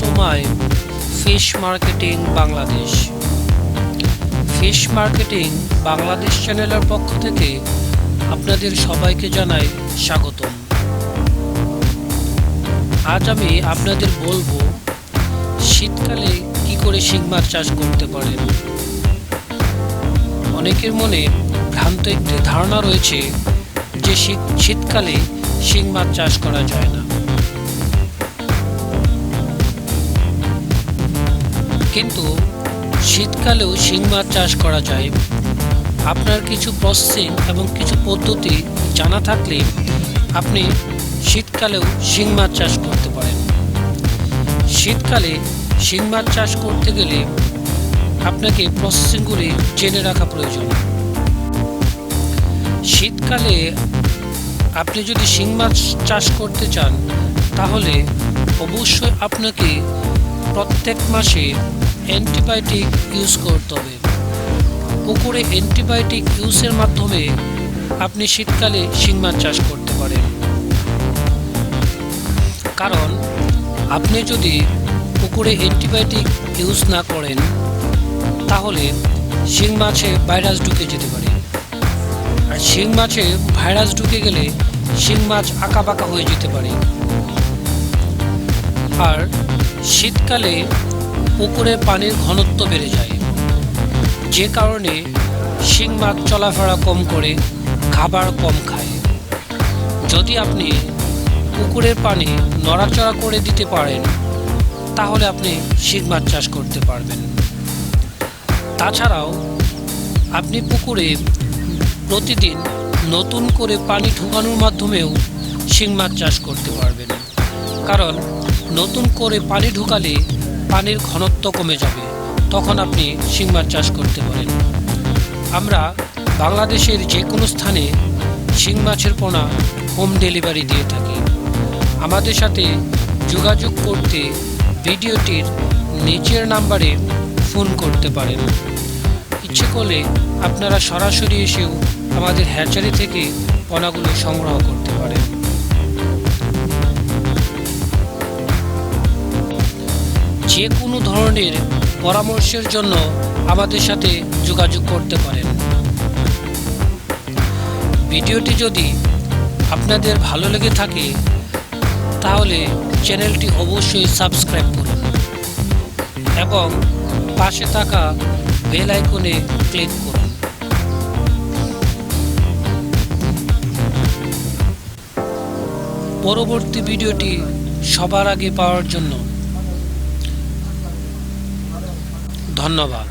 To my fish marketing Bangladesh fish marketing Bangladesh চ্যানেলের পক্ষ থেকে আপনাদের সবাইকে জানাই স্বাগত। আজ আমি আপনাদের বলব, শীতকালে কি করে শিং মাছ চাষ করতে পারেন? অনেকের মনে ভ্রান্ত একটি ধারণা রয়েছে যে শীত, শীতকালে শিং মাছ চাষ করা যায় না। কিন্তু শীতকালেও শিং মাছ চাষ করা যায়। আপনার কিছু প্রসেসিং এবং কিছু পদ্ধতি জানা থাকলে আপনি শীতকালেও শিং মাছ চাষ করতে পারেন। শীতকালে শিং মাছ চাষ করতে গেলে আপনাকে প্রসেসিংগুলি জেনে রাখা প্রয়োজন। শীতকালে আপনি যদি শিং মাছ চাষ করতে চান, তাহলে অবশ্যই আপনাকে প্রত্যেক মাসে অ্যান্টিবায়োটিক ইউজ করতে হবে। পুকুরে অ্যান্টিবায়োটিক ইউজের মাধ্যমে আপনি শীতকালে শিং মাছ চাষ করতে পারেন। কারণ, আপনি যদি পুকুরে অ্যান্টিবায়োটিক ইউজ না করেন, তাহলে শিং মাছে ভাইরাস ঢুকে যেতে পারে। আর শিং মাছে ভাইরাস ঢুকে গেলে শিং মাছ আঁকাবাঁকা হয়ে যেতে পারে। আর শীতকালে পুকুরে পানির ঘনত্ব বেড়ে যায়। যে কারণে শিং মাছ চলাফেরা কম করে, খাবার কম খায়। যদি আপনি পুকুরের পানি নড়াচড়া করে দিতে পারেন, তাহলে আপনি শিং মাছ চাষ করতে পারবেন। তাছাড়াও, আপনি পুকুরে প্রতিদিন নতুন করে পানি ঢোকানোর মাধ্যমেও শিং মাছ চাষ করতে পারবেন। কারণ নতুন করে পানি ঢুকালে পানির ঘনত্ব কমে যাবে। তখন আপনি শিং মাছ চাষ করতে পারেন। আমরা বাংলাদেশের যে কোনো স্থানে শিং মাছের পোনা হোম ডেলিভারি দিয়ে থাকি। আমাদের সাথে যোগাযোগ করতে ভিডিওটির নিচের নাম্বারে ফোন করতে পারেন। ইচ্ছে করলে আপনারা সরাসরি এসেও আমাদের হ্যাচারি থেকে পোনাগুলো সংগ্রহ করতে পারেন। যে কোনো ধরনের পরামর্শের জন্য আমাদের সাথে যোগাযোগ করতে পারেন। ভিডিওটি যদি আপনাদের ভালো লেগে থাকে, তাহলে চ্যানেলটি অবশ্যই সাবস্ক্রাইব করুন এবং পাশে থাকা বেল আইকনে ক্লিক করুন। পরবর্তী ভিডিওটি সবার আগে পাওয়ার জন্য ধন্যবাদ।